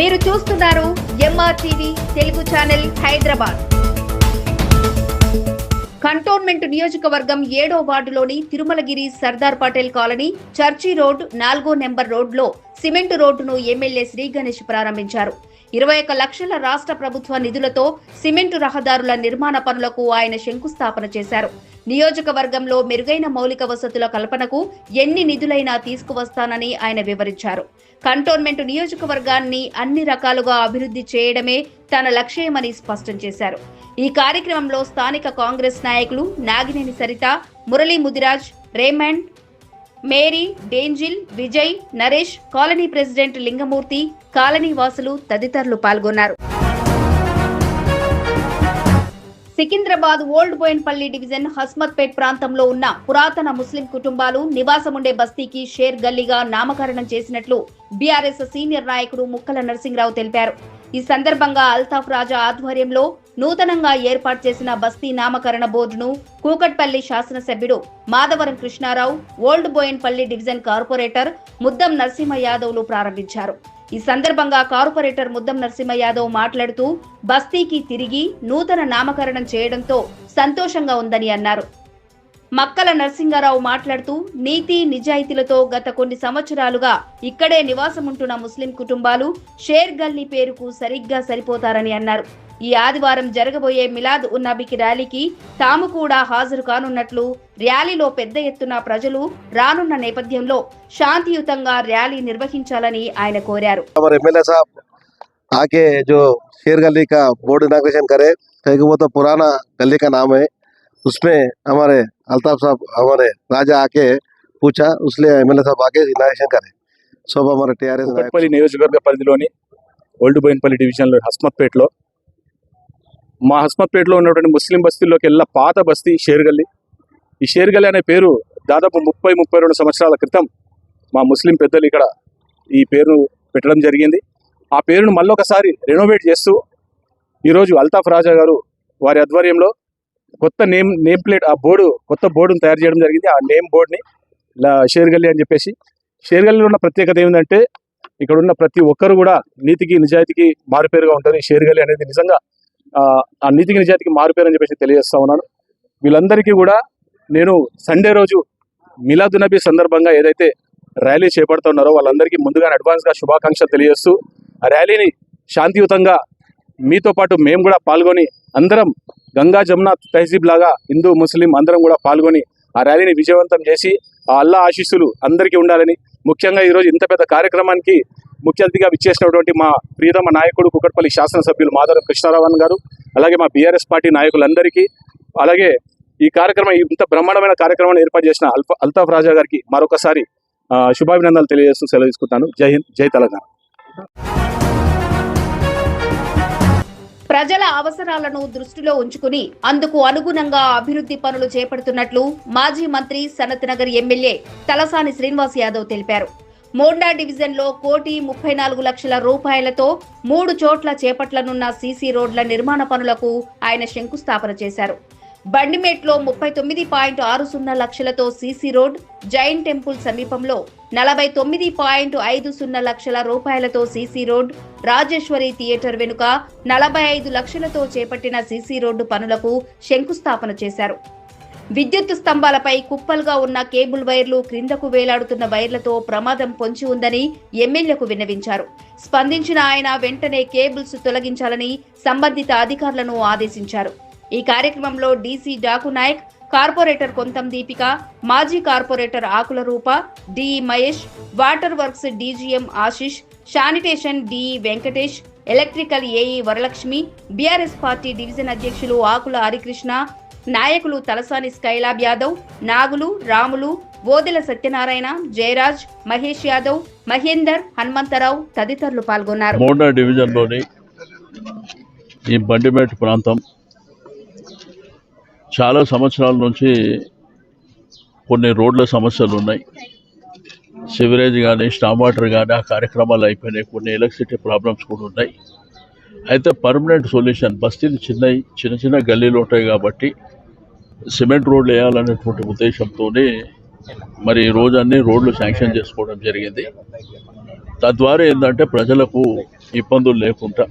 మీరు చూస్తున్నారు MR TV Telugu channel Hyderabad. Cantonment నియోజకవర్గం ఏడో వార్డులోని Tirumalagiri Sardar Patel colony church road నాలుగో నెంబర్ రోడ్లో సిమెంట్ రోడ్డును ఎమ్మెల్యే శ్రీ గణేష్ ప్రారంభించారు. ఇరవై ఒక లక్షల రాష్ట్ర ప్రభుత్వ నిధులతో సిమెంటు రహదారుల నిర్మాణ పనులకు ఆయన శంకుస్థాపన చేశారు. నియోజకవర్గంలో మెరుగైన మౌలిక వసతుల కల్పనకు ఎన్ని నిధులైనా తీసుకువస్తానని ఆయన వివరించారు. కంటోన్మెంట్ నియోజకవర్గాన్ని అన్ని రకాలుగా అభివృద్ధి చేయడమే తన లక్ష్యమని స్పష్టం చేశారు. ఈ కార్యక్రమంలో స్థానిక కాంగ్రెస్ నాయకులు Nagineni Saritha Murali Mudiraj Raymond Mary Denzil Vijay Naresh colony president Lingamurthy colony వాసులు తదితరులు పాల్గొన్నారు. సికింద్రాబాద్ ఓల్డ్ బోయన్పల్లి డివిజన్ హస్మత్పేట్ ప్రాంతంలో ఉన్న పురాతన ముస్లిం కుటుంబాలు నివాసముండే బస్తీకి షేర్ గల్లీగా నామకరణం చేసినట్లు బీఆర్ఎస్ సీనియర్ నాయకుడు ముక్కల నరసింహరావు తెలిపారు. ఈ సందర్భంగా అల్తాఫ్ రాజా ఆధ్వర్యంలో నూతనంగా ఏర్పాటు చేసిన బస్తీ నామకరణ బోర్డును కూకట్పల్లి శాసనసభ్యుడు Madhavaram Krishnarao old Bowenpally division corporator Muddam Narasimha యాదవ్లు ప్రారంభించారు. ఈ సందర్భంగా కార్పొరేటర్ ముద్దం నరసింహ యాదవ్ మాట్లాడుతూ బస్తీకి తిరిగి నూతన నామకరణం చేయడంతో సంతోషంగా ఉందని అన్నారు. మక్కల నరసింగారావు మాట్లాడుతూ నీతి నిజాయితీలతో గత కొన్ని సంవత్సరాలుగా ఇక్కడే నివాసముంటున్న ముస్లిం కుటుంబాలు షేర్ గల్లీ పేరుకు సరిగ్గా సరిపోతారని అన్నారు. ఈ ఆదివారం జరగబోయే మిలాద్ ఉన్ నబీకి ర్యాలీకి తాము కూడా హాజరు కానున్నట్లు ర్యాలీలో పెద్ద ఎత్తున ప్రజలు రానున్న నేపథ్యంలో శాంతియుతంగా ర్యాలీ నిర్వహించాలని ఆయన కోరారు हमारे एमएलए साहब आके जो शेर गली का बोर्ड इनाग्रेशन करे क्योंकि वो तो पुराना गली का नाम है उसमें हमारे अल्ताफ साहब हमारे राजा आके पूछा उसलिए एमएलए साहब आके इनाग्रेशन करे सब हमारे टीआरएस కుక్కట్పల్లి నియోజకవర్గ పరిధిలోని ఓల్డ్ బోయిన్పల్లి డివిజన్లో హస్మత్పేటలో మా హస్మత్పేటలో ఉన్నటువంటి ముస్లిం బస్తీల్లోకి వెళ్ళ పాత బస్తీ షేర్గల్లి. ఈ షేర్గల్లి అనే పేరు దాదాపు ముప్పై ముప్పై రెండు సంవత్సరాల క్రితం మా ముస్లిం పెద్దలు ఇక్కడ ఈ పేరును పెట్టడం జరిగింది. ఆ పేరును మళ్ళొకసారి రెనోవేట్ చేస్తూ ఈరోజు అల్తాఫ్ రాజా గారు వారి ఆధ్వర్యంలో కొత్త నేమ్ నేమ్ ప్లేట్ ఆ బోర్డు కొత్త బోర్డును తయారు చేయడం జరిగింది. ఆ నేమ్ బోర్డుని ఇలా షేర్గల్లి అని చెప్పేసి. షేర్గల్లిలో ఉన్న ప్రత్యేకత ఏంటంటే ఇక్కడ ఉన్న ప్రతి ఒక్కరు కూడా నీతికి నిజాయితీకి మారుపేరుగా ఉంటారు షేర్గల్లి అనేది నిజంగా ఆ, నీతికి నిజాయితీకి మారుపేరు అని చెప్పేసి తెలియజేస్తా ఉన్నాను. వీళ్ళందరికీ కూడా నేను సండే రోజు మిలాదు నబీ సందర్భంగా ఏదైతే ర్యాలీ చేపడుతున్నారో వాళ్ళందరికీ ముందుగానే అడ్వాన్స్గా శుభాకాంక్షలు తెలియజేస్తూ ఆ ర్యాలీని శాంతియుతంగా మీతో పాటు మేము కూడా పాల్గొని అందరం గంగా జమున తహజీబ్ లాగా హిందూ ముస్లిం అందరం కూడా పాల్గొని ఆ ర్యాలీని విజయవంతం చేసి ఆ అల్లా ఆశీస్సులు అందరికీ ఉండాలని ముఖ్యంగా ఈరోజు ఇంత పెద్ద కార్యక్రమానికి ముఖ్య అతిథిగా విచ్చేసినటువంటి మా ప్రియతమ నాయకుడు కుకట్పల్లి శాసనసభ్యులు మాధవ కృష్ణారావన్ గారు అలాగే మా బీఆర్ఎస్ పార్టీ నాయకులందరికీ అలాగే ఈ కార్యక్రమం ఇంత బ్రహ్మాండమైన కార్యక్రమాన్ని ఏర్పాటు చేసిన అల్ఫ అల్తాఫ్ రాజా గారికి మరొకసారి శుభాభినందనలు తెలియజేస్తూ సెలవు తీసుకుంటాను. జై హింద్ జై తెలంగాణ. ప్రజల అవసరాలను దృష్టిలో ఉంచుకుని అందుకు అనుగుణంగా అభివృద్ధి పనులు చేపడుతున్నట్లు మాజీ మంత్రి సనత్నగర్ ఎమ్మెల్యే తలసాని శ్రీనివాస్ యాదవ్ తెలిపారు. మోండా డివిజన్లో కోటి ముప్పై నాలుగు లక్షల రూపాయలతో మూడు చోట్ల చేపట్లనున్న సీసీ రోడ్ల నిర్మాణ పనులకు ఆయన శంకుస్థాపన చేశారు. బండిమేట్లో ముప్పై తొమ్మిది పాయింట్ ఆరు సున్నా లక్షలతో సీసీ రోడ్ జైన్ టెంపుల్ సమీపంలో నలభై తొమ్మిది పాయింట్ ఐదు సున్నా లక్షల రూపాయలతో సీసీ రోడ్ రాజేశ్వరి థియేటర్ వెనుక నలభై ఐదు లక్షలతో చేపట్టిన సీసీ రోడ్డు పనులకు శంకుస్థాపన చేశారు. విద్యుత్ స్తంభాలపై కుప్పలుగా ఉన్న కేబుల్ వైర్లు క్రిందకు వేలాడుతున్న వైర్లతో ప్రమాదం పొంచి ఉందని ఎమ్మెల్యేకు విన్నవించారు. స్పందించిన ఆయన వెంటనే కేబుల్స్ తొలగించాలని సంబంధిత అధికారులను ఆదేశించారు. ఈ కార్యక్రమంలో డీసీ డాకు నాయక్ కార్పొరేటర్ కొంతం దీపిక మాజీ corporator Akula Roopa DE Mahesh water works DGM Ashish sanitation DE Venkatesh electrical AE Varalakshmi BRS party division అధ్యక్షులు ఆకుల హరికృష్ణ నాయకులు తలసాని స్కైలాబ్ యాదవ్ నాగులు రాములు ఓదెల సత్యనారాయణ జయరాజ్ మహేష్ యాదవ్ మహేందర్ హనుమంతరావు తదితరులు పాల్గొన్నారు. డివిజన్లోని ఈ బండిమేట్ ప్రాంతం చాలా సంవత్సరాల నుంచి కొన్ని రోడ్ల సమస్యలు ఉన్నాయి. సివరేజ్ కానీ స్టామ్ వాటర్ కానీ ఆ కార్యక్రమాలు అయిపోయినాయి. కొన్ని ఎలక్ట్రిసిటీ ప్రాబ్లమ్స్ కూడా ఉన్నాయి. అయితే పర్మనెంట్ సొల్యూషన్ బస్తీలు చిన్నవి చిన్న చిన్న గల్లీలు ఉంటాయి కాబట్టి సిమెంట్ రోడ్లు వేయాలనేటువంటి ఉద్దేశంతోనే మరి ఈ రోజు అన్ని రోడ్లు శాంక్షన్ చేసుకోవడం జరిగింది. తద్వారా ఏంటంటే ప్రజలకు ఇబ్బందులు లేకుండా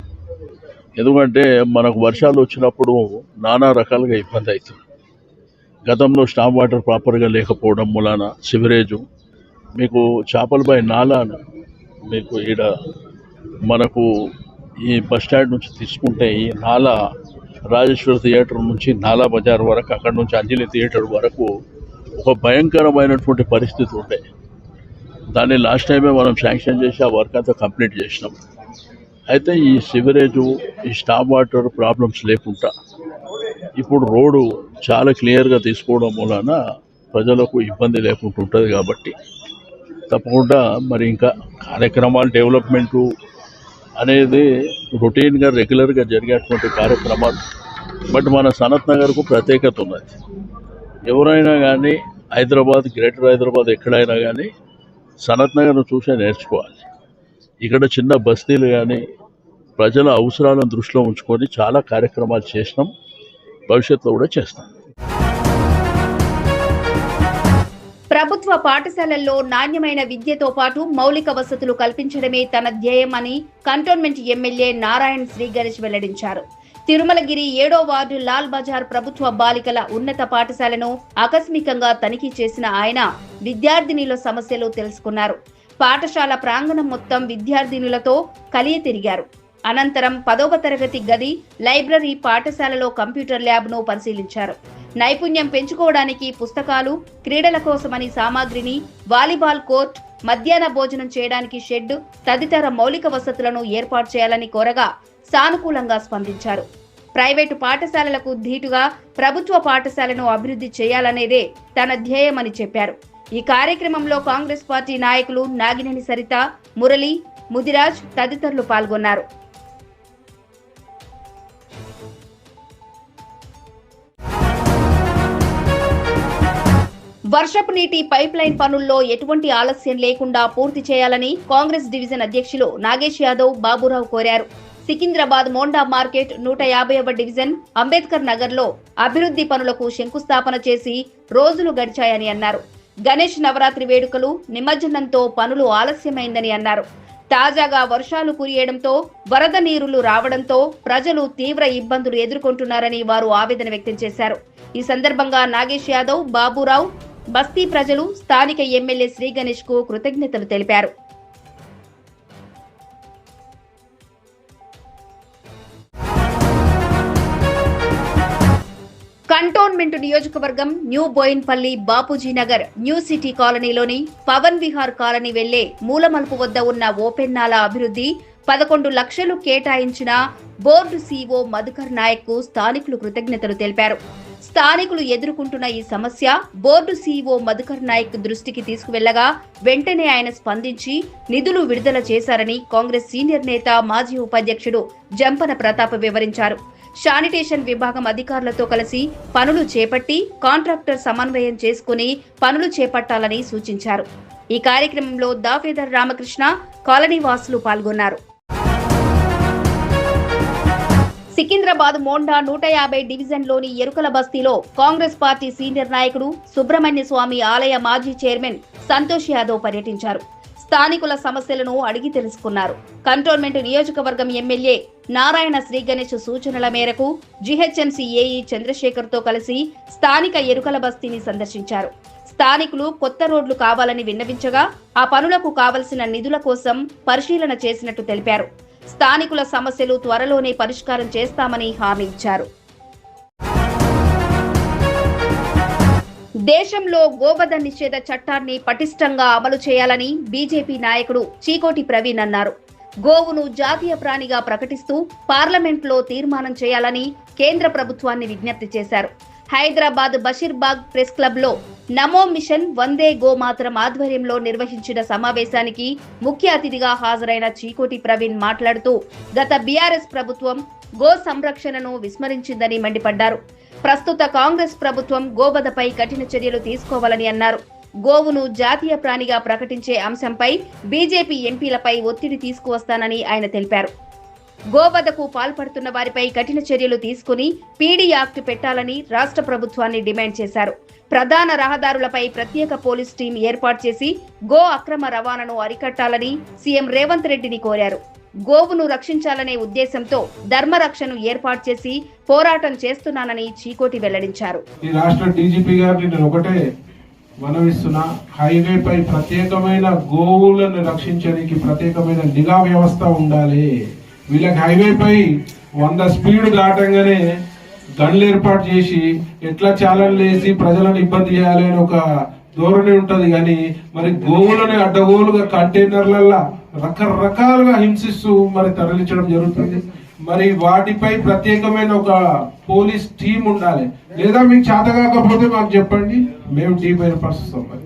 ఎందుకంటే మనకు వర్షాలు వచ్చినప్పుడు నానా రకాలుగా ఇబ్బంది అవుతుంది. గతంలో స్టామ్ వాటర్ ప్రాపర్గా లేకపోవడం మూలాన సివరేజు మీకు చేపలపై నాలాను మీకు ఈడ మనకు ఈ బస్ స్టాండ్ నుంచి తీసుకుంటే ఈ నాలా రాజేశ్వర థియేటర్ నుంచి నాలా బజార్ వరకు అక్కడ నుంచి అంజలి థియేటర్ వరకు ఒక భయంకరమైనటువంటి పరిస్థితి ఉండే. దాన్ని లాస్ట్ టైమే మనం శాంక్షన్ చేసి ఆ వర్క్ అంతా కంప్లీట్ చేసినాం. అయితే ఈ సివరేజు ఈ స్టాప్ వాటర్ ప్రాబ్లమ్స్ లేకుండా ఇప్పుడు రోడ్డు చాలా క్లియర్గా తీసుకోవడం వలన ప్రజలకు ఇబ్బంది లేకుండా ఉంటుంది కాబట్టి తప్పకుండా మరి ఇంకా కార్యక్రమాలు డెవలప్మెంటు అనేది రొటీన్గా రెగ్యులర్గా జరిగేటువంటి కార్యక్రమాలు. బట్ మన సనత్ నగర్కు ప్రత్యేకత ఉన్నది. ఎవరైనా కానీ హైదరాబాద్ గ్రేటర్ హైదరాబాద్ ఎక్కడైనా కానీ సనత్ నగర్ను చూసే నేర్చుకోవాలి. ఇక్కడ చిన్న బస్తీలు కానీ ప్రజల అవసరాలను దృష్టిలో ఉంచుకొని చాలా కార్యక్రమాలు చేసినాం. భవిష్యత్తులో కూడా చేస్తాం. ప్రభుత్వ పాఠశాలల్లో నాణ్యమైన విద్యతో పాటు మౌలిక వసతులు కల్పించడమే తన ధ్యేయమని కంటోన్మెంట్ ఎమ్మెల్యే నారాయణ శ్రీ గణేష్ వెల్లడించారు. తిరుమలగిరి ఏడో వార్డు లాల్ బజార్ ప్రభుత్వ బాలికల ఉన్నత పాఠశాలను ఆకస్మికంగా తనిఖీ చేసిన ఆయన విద్యార్థినిల సమస్యలు తెలుసుకున్నారు. పాఠశాల ప్రాంగణం మొత్తం విద్యార్థినులతో కలియ తిరిగారు అనంతరం పదవ తరగతి గది లైబ్రరీ పాఠశాలలో కంప్యూటర్ ల్యాబ్ను పరిశీలించారు. నైపుణ్యం పెంచుకోవడానికి పుస్తకాలు క్రీడల కోసమని సామాగ్రిని వాలీబాల్ కోర్ట్ మధ్యాహ్న భోజనం చేయడానికి షెడ్ తదితర మౌలిక వసతులను ఏర్పాటు చేయాలని కోరగా సానుకూలంగా స్పందించారు. ప్రైవేటు పాఠశాలలకు ధీటుగా ప్రభుత్వ పాఠశాలను అభివృద్ధి చేయాలనేదే తన ధ్యేయమని చెప్పారు. ఈ కార్యక్రమంలో కాంగ్రెస్ పార్టీ నాయకులు నాగినేని సరిత మురళి ముదిరాజ్ తదితరులు పాల్గొన్నారు. వర్షపు నీటి పైప్ లైన్ పనుల్లో ఎటువంటి ఆలస్యం లేకుండా పూర్తి చేయాలని కాంగ్రెస్ డివిజన్ అధ్యక్షులు నాగేష్ యాదవ్ బాబురావు కోరారు. సికింద్రాబాద్ మోండా మార్కెట్ నూట యాభైవ డివిజన్ అంబేద్కర్ నగర్లో అభివృద్ధి పనులకు శంకుస్థాపన చేసి రోజులు గడిచాయని అన్నారు. గణేష్ నవరాత్రి వేడుకలు నిమజ్జనంతో పనులు ఆలస్యమైందని అన్నారు. తాజాగా వర్షాలు కురియడంతో వరద నీరులు రావడంతో ప్రజలు తీవ్ర ఇబ్బందులు ఎదుర్కొంటున్నారని వారు ఆవేదన వ్యక్తం చేశారు. ఈ సందర్భంగా నాగేష్ యాదవ్ బాబురావు బస్తీ ప్రజలు స్థానిక ఎమ్మెల్యే శ్రీ గణేష్కు కృతజ్ఞతలు తెలిపారు. కంటోన్మెంట్ నియోజకవర్గం new Bowenpally Bapuji Nagar new city కాలనీలోని పవన్ విహార్ కాలనీ వెళ్ళే మూలమలుపు వద్ద ఉన్న ఓపెన్ నాల అభివృద్ధి పదకొండు లక్షలు కేటాయించిన బోర్డు సీఓ మధుకర్ నాయక్కు స్థానికులు కృతజ్ఞతలు తెలిపారు. స్థానికులు ఎదుర్కొంటున్న ఈ సమస్య బోర్డు సీఈఓ మధుకర్ నాయక్ దృష్టికి తీసుకువెళ్ళగా వెంటనే ఆయన స్పందించి నిధులు విడుదల చేశారని కాంగ్రెస్ సీనియర్ నేత మాజీ ఉపాధ్యక్షుడు జంపన ప్రతాప్ వివరించారు. శానిటేషన్ విభాగం అధికారులతో కలిసి పనులు చేపట్టి కాంట్రాక్టర్ సమన్వయం చేసుకుని పనులు చేపట్టాలని సూచించారు. ఈ కార్యక్రమంలో దాఫేదర్ రామకృష్ణ కాలనీ వాసులు పాల్గొన్నారు. సికింద్రాబాద్ మోండా నూట యాభై డివిజన్లోని ఎరుకల బస్తీలో కాంగ్రెస్ పార్టీ సీనియర్ నాయకుడు సుబ్రహ్మణ్య స్వామి ఆలయ మాజీ చైర్మన్ సంతోష్ యాదవ్ పర్యటించారు. స్థానికుల సమస్యలను అడిగి తెలుసుకున్నారు. కంటోన్మెంట్ నియోజకవర్గం ఎమ్మెల్యే నారాయణ శ్రీ గణేష్ సూచనల మేరకు జిహెచ్ఎంసీ ఏఈ చంద్రశేఖర్తో కలిసి స్థానిక ఎరుకల బస్తీని సందర్శించారు. స్థానికులు కొత్త రోడ్లు కావాలని విన్నవించగా ఆ పనులకు కావలసిన నిధుల కోసం పరిశీలన చేసినట్టు తెలిపారు. స్థానికుల సమస్యలు త్వరలోనే పరిష్కారం చేస్తామని హామీ ఇచ్చారు. దేశంలో గోవధ నిషేధ చట్టాన్ని పటిష్టంగా అమలు చేయాలని బీజేపీ నాయకుడు చీకోటి ప్రవీణ్ అన్నారు. గోవును జాతీయ ప్రాణిగా ప్రకటిస్తూ పార్లమెంట్లో తీర్మానం చేయాలని కేంద్ర ప్రభుత్వాన్ని విజ్ఞప్తి చేశారు. హైదరాబాద్ బషీర్బాగ్ ప్రెస్ క్లబ్లో నమో మిషన్ వందే గోమాతరం ఆధ్వర్యంలో నిర్వహించిన సమావేశానికి ముఖ్య అతిథిగా హాజరైన చీకోటి ప్రవీణ్ మాట్లాడుతూ గత బీఆర్ఎస్ ప్రభుత్వం గో సంరక్షణను విస్మరించిందని మండిపడ్డారు. ప్రస్తుత కాంగ్రెస్ ప్రభుత్వం గోవధపై కఠిన చర్యలు తీసుకోవాలని అన్నారు. గోవును జాతీయ ప్రాణిగా ప్రకటించే అంశంపై బీజేపీ ఎంపీలపై ఒత్తిడి తీసుకువస్తానని ఆయన తెలిపారు. గోవధకు పాల్పడుతున్న వారిపై కఠిన చర్యలు తీసుకుని పీడీ యాక్ట్ పెట్టాలని రాష్ట్ర ప్రభుత్వాన్ని డిమాండ్ చేశారు. ప్రధాన రహదారులపై ప్రత్యేక పోలీస్ టీం ఏర్పాటు చేసి గో అక్రమ రవాణాను అరికట్టాలని సీఎం రేవంత్ రెడ్డిని కోరారు. గోవును రక్షించాలనే ఉద్దేశంతో ధర్మరక్షను ఏర్పాటు చేసి పోరాటం చేస్తున్నానని చీకోటి వెల్లడించారు. ఈ రాష్ట్ర డీజీపీ గారిని నేను ఒకటే మనవిస్తున్నా హైవేపై ప్రత్యేకమైన గోవులను రక్షించడానికి ప్రత్యేకమైన నిఘా వ్యవస్థ ఉండాలి. వీళ్ళకి హైవేపై వంద స్పీడ్ దాటంగానే గన్లు ఏర్పాటు చేసి ఎట్లా ఛాలెంజ్ వేసి ప్రజలను ఇబ్బంది చేయాలి అని ఒక ధోరణి ఉంటుంది కానీ మరి గోవులని అడ్డగోలుగా కంటైనర్లల్లా రకరకాలుగా హింసిస్తూ మరి తరలించడం జరుగుతుంది. మరి వాటిపై ప్రత్యేకమైన ఒక పోలీస్ టీం ఉండాలి. లేదా మీకు చేత కాకపోతే మాకు చెప్పండి. మేము టీం ఏర్పరుస్తాం మరి